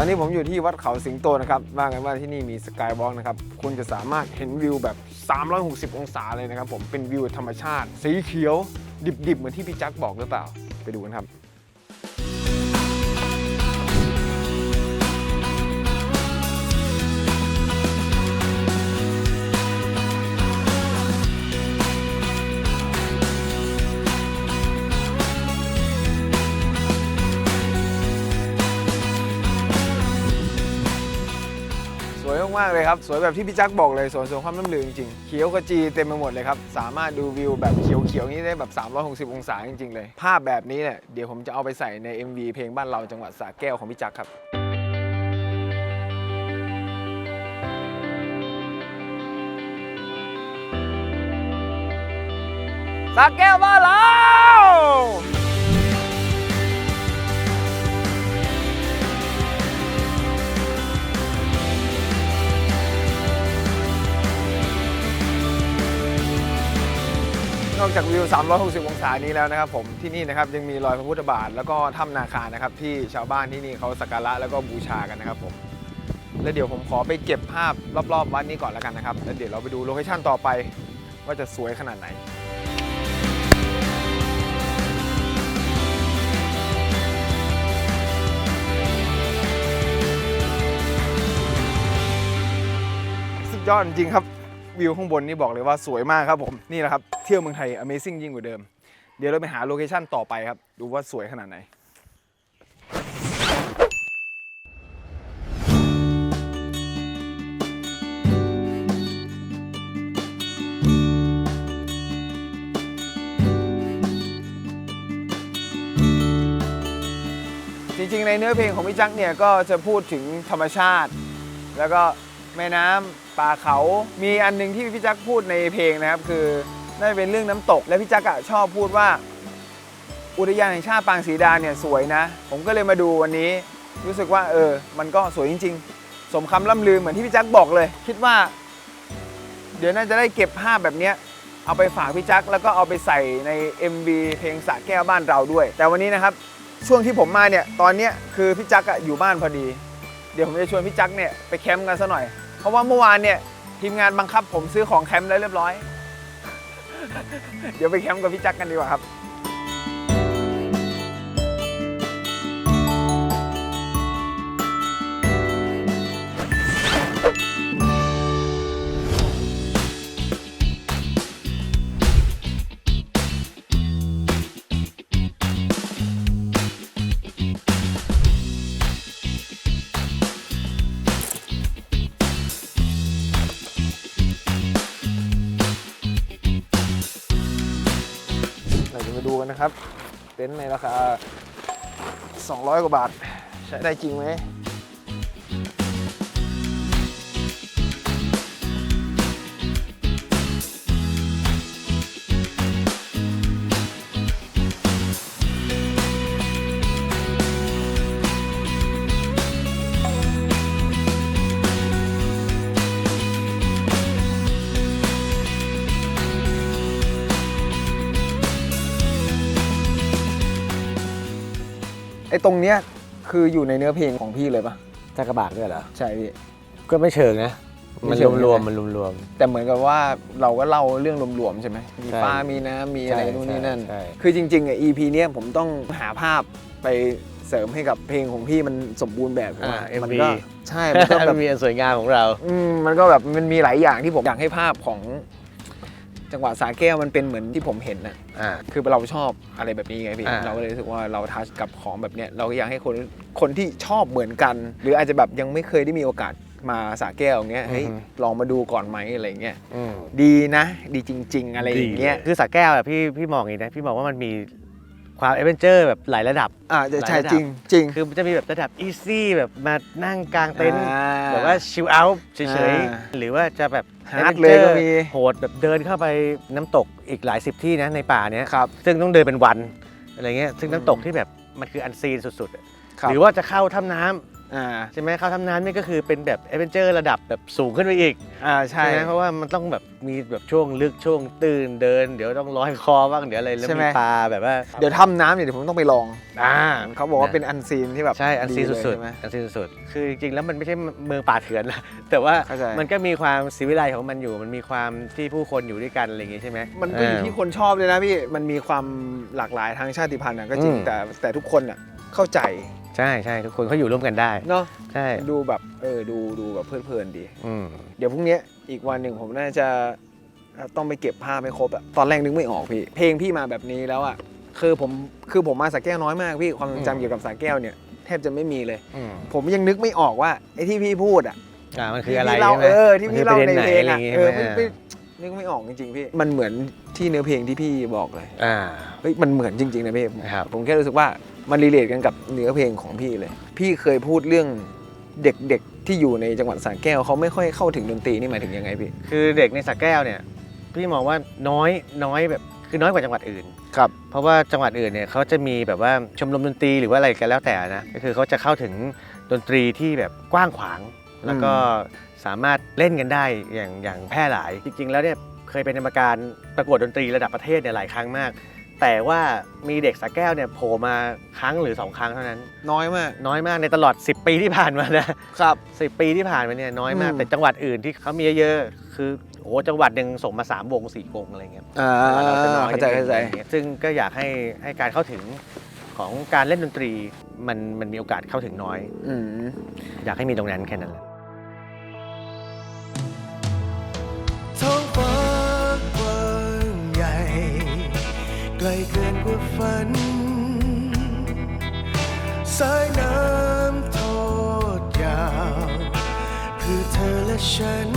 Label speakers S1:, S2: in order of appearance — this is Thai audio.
S1: ตอนนี้ผมอยู่ที่วัดเขาสิงโตนะครับว่ากันว่าที่นี่มีสกายวอล์กนะครับ คุณจะสามารถเห็นวิวแบบ 360 องศาเลยนะครับผม เป็นวิวธรรมชาติ สีเขียว ดิบๆ เหมือนที่พี่จักบอกหรือเปล่า ไปดูกันครับ มากๆเลยครับ สวยแบบที่พี่จักบอกเลยสวนสวนความน้ำลืองจริงๆเขียวขจีเต็มไปหมดเลยครับ สามารถดูวิวแบบเขียวๆนี้ได้แบบ 360 องศาจริงๆเลย ภาพแบบนี้เนี่ยเดี๋ยวผมจะเอาไปใส่ใน MV เพลงบ้านเราจังหวัดสระแก้วของพี่จักครับสระแก้วบ้านเรา อกจากวิว 360 องศานี้แล้วนะครับผมที่นี่นะครับยังมีรอยพระพุทธบาท แล้วก็ถ้ำนาคานะครับที่ชาวบ้านที่นี่เขาสักการะแล้วก็บูชากันนะครับผมแล้วเดี๋ยวผมขอไปเก็บภาพรอบๆวัดนี้ก่อนแล้วกันนะครับแล้วเดี๋ยวเราไปดูโลเคชั่นต่อไปว่าจะสวยขนาดไหนสุดยอดจริงครับ วิวข้างบนนี่บอกเลยว่าสวยมากครับผม นี่แหละครับ เที่ยวเมืองไทย Amazing ยิ่งกว่าเดิม เดี๋ยวเราไปหาโลเคชั่นต่อไปครับ ดูว่าสวยขนาดไหนจริงๆ ในเนื้อเพลงของพี่จักเนี่ยก็จะพูดถึงธรรมชาติ แล้วก็ แม่น้ำป่าเขา มีอันหนึงที่พี่จักพูดในเพลงนะครับ คือน่าจะเป็นเรื่องน้ำตก และพี่จักอะชอบพูดว่า อุทยานแห่งชาติปางศรีดาเนี่ยสวยนะ ผมก็เลยมาดูวันนี้ รู้สึกว่าเออ มันก็สวยจริง ๆ สมคำล่ำลือเหมือนที่พี่จักบอกเลย คิดว่า เดี๋ยวน่าจะได้เก็บภาพแบบนี้เอาไปฝากพี่จักแล้วก็เอาไปใส่ใน MV เพลงสะแก้วบ้านเราด้วย แต่วันนี้นะครับช่วงที่ผมมาเนี่ยตอนเนี้ยคือพี่จักอะอยู่บ้านพอดี เดี๋ยวผมจะชวนพี่จักเนี่ยไปแคมป์กันซะหน่อย เพราะว่าเมื่อวานเนี่ยทีมงานบังคับผมซื้อของแคมป์แล้วเรียบร้อย เดี๋ยวไปแคมป์กับพี่จักกันดีกว่าครับ นะครับ เต็นท์ในราคา 200 กว่าบาท ใช้ได้จริงไหม ไอ้ตรงเนี้ยคืออยู่ในเนื้อเพลงของพี่เลยปะ
S2: จักรบากด้วยเหรอ
S1: ใช่พี่
S2: ก็ไม่เชิงนะ
S1: ไม่
S2: มัน
S1: เชิง
S2: รวม
S1: ใช่ไหม
S2: ๆมันรวม
S1: แต่เหมือนกับว่าเราก็เล่าเรื่องรวมๆใช่ไหมมี
S2: ใช่
S1: ฟ้ามีน้ำมีอะไร
S2: ใช่
S1: นู่นนี่นั่น
S2: ใช่
S1: คือจริงๆอะ EP เนี้ยผมต้องหาภาพไปเสริมให้กับเพลงของพี่มันสมบูรณ์แบบ
S2: อ่า
S1: ว่ามั
S2: MV
S1: ก็ใช่ มันก็แบบ
S2: มีอันสวยงามของเรา
S1: อืมมันก็แบบมันมีหลายอย่างที่ผมอยากให้ภาพของ จังหวัดสาแก้วมันเป็นเหมือนที่ผมเห็นนะ
S2: อ่า
S1: คือเราชอบอะไรแบบนี้ไงพี่
S2: อ่า
S1: เราก็เลยรู้สึกว่าเราทัชกับของแบบเนี้ยเราก็อยากให้คนคนที่ชอบเหมือนกัน หรืออาจจะแบบยังไม่เคยได้มีโอกาสมาสาแก้วอย่างเงี้ยเฮ้ยลองมาดูก่อนไหมอะไรเงี้ย
S2: อืม
S1: ดีนะ ดีจริง ๆ อะไรอย่างเงี้ย
S2: คือสระแก้วอะพี่พี่มองอย่างนี้นะพี่มองว่ามันมี ความเอเวนเจอร์แบบหลายระดับ
S1: อ่าจะใช่
S2: หลายระดับ
S1: จริงจริง
S2: คือมันจะมีแบบระดับอีซี่แบบมานั่งกลางเต็นท์
S1: อ่า
S2: แบบว่าชิลเอาท์เฉย
S1: อ่า
S2: ๆ หรือว่าจะแบบ
S1: Hard เลยก็มี
S2: โหดแบบเดินเข้าไปน้ำตกอีกหลายสิบที่นะในป่าเนี้ย
S1: ครับ
S2: ซึ่งต้องเดินเป็นวันอะไรเงี้ยซึ่ง
S1: อืม
S2: น้ำตกที่แบบมันคืออันซีนสุดๆอะ
S1: ครับ
S2: หรือว่าจะเข้าถ้ำน้ำ
S1: อ่า
S2: ใช่ไหมเขาทำน้ำนี่ก็คือเป็นแบบเอเวนเจอร์ระดับแบบสูงขึ้นไปอีก
S1: อ่าใช่
S2: ใช่ไหมเพราะว่ามันต้องแบบมีแบบช่วงลึกช่วงตื้นเดิน เดี๋ยวต้องร้อยคอบ้างเดี๋ยวอะไรแล้ว
S1: ใช่ไหม
S2: มีปลาแบบว่า
S1: เดี๋ยวทำน้ำเนี่ยเดี๋ยวผมต้องไปลอง
S2: อ่า
S1: เขาบอกว่าเป็นอันซีนที่แบบ
S2: ใช่อันซีน
S1: เลย
S2: สุด
S1: ใช่ไหม
S2: ๆอันซีนสุดๆคือจริงๆแล้วมันไม่ใช่เมืองป่าเถื่อนละแต่ว่า
S1: เข้าใจ
S2: มันก็มีความศิวิไลของมันอยู่ มันมีความที่ผู้คนอยู่ด้วยกันอะไรอย่างงี้ใช่ไหม
S1: มันก็อยู่ที่คนชอบเลยนะพี่ มันมีความหลากหลายทางชาติพันธุ์นะก็จริง
S2: อืม
S1: แต่แต่ทุกคนอะ เข้าใจ
S2: ใช่ใช่ทุกคนเขาอยู่ร่วมกันได้
S1: เนาะ
S2: ใช่
S1: ดูแบบเออดูดูแบบเพลิดเพลินดี
S2: อืม
S1: เดี๋ยวพรุ่งนี้อีกวันหนึ่งผมน่าจะต้องไปเก็บภาพให้ครบอะตอนแรกนึกไม่ออกพี่ เพลงพี่มาแบบนี้แล้วอะคือผมคือผมมาสระแก้วน้อยมากพี่ความทรงจำเกี่ยวกับสระแก้วเนี่ยแทบจะไม่มีเลย
S2: อืม
S1: ผมยังนึกไม่ออกว่าไอ้ที่พี่พูดอะ
S2: อ่ามันคืออะไร
S1: ที่พี่เล่า
S2: ใช่ไหม
S1: เออที่พี่เล่าในเพลง
S2: มั
S1: อะ
S2: คือ
S1: เอ
S2: ประ
S1: อ
S2: ด็นไหนอะไรอย่างงี้
S1: ไม่
S2: ใช่ไหม
S1: ไม่นึกไม่ออกจริงๆพี่ มันเหมือนที่เนื้อเพลงที่พี่บอกเลย
S2: อ่า
S1: เฮ้ยมันเหมือนจริงๆนะพี่
S2: ครับ
S1: ผมแค่รู้สึกว่า มันรีเลทกันกับเนื้อเพลงของพี่เลย พี่เคยพูดเรื่องเด็กๆที่อยู่ในจังหวัดสระแก้วเขาไม่ค่อยเข้าถึงดนตรีนี่หมายถึงยังไงพี่
S2: คือเด็กในสระแก้วเนี่ย พี่มองว่าน้อยน้อยแบบคือน้อยกว่าจังหวัดอื่น
S1: ครับ
S2: เพราะว่าจังหวัดอื่นเนี่ยเขาจะมีแบบว่าชมรมดนตรีหรือว่าอะไรกันแล้วแต่นะก็คือเขาจะเข้าถึงดนตรีที่แบบกว้างขวาง แล้วก็สามารถเล่นกันได้อย่างอย่างแพร่หลาย จริง ๆ แล้วเนี่ยเคยเป็นกรรมการประกวดดนตรีระดับประเทศเนี่ยหลายครั้งมาก แต่ว่ามีเด็กสระแก้วเนี่ยโผล่มาครั้งหรือสองครั้งเท่านั้น
S1: น้อยมาก
S2: น้อยมากในตลอด 10 ปีที่ผ่านมานะครับสิปีที่ผ่านมาเนี่ยน้อยมาก
S1: อืม
S2: แต่จังหวัดอื่นที่เขามีเยอะๆคือโอ้โหจังหวัดหนึ่งส่งมาสามวงสี่วงอะไรเงี้ย
S1: อ่า
S2: เราจะน้อย
S1: เข้าใจ
S2: นิดนึง
S1: เข้าใจ
S2: อะไรเงี้ยซึ่งก็อยากให้ให้การเข้าถึงของการเล่นดนตรีมันมันมีโอกาสเข้าถึงน้อย
S1: อืม
S2: อยากให้มีตรงนั้นแค่นั้นแหละ
S3: ลเกินกว่าฝัน สายน้ำทอดยาว คือเธอและฉัน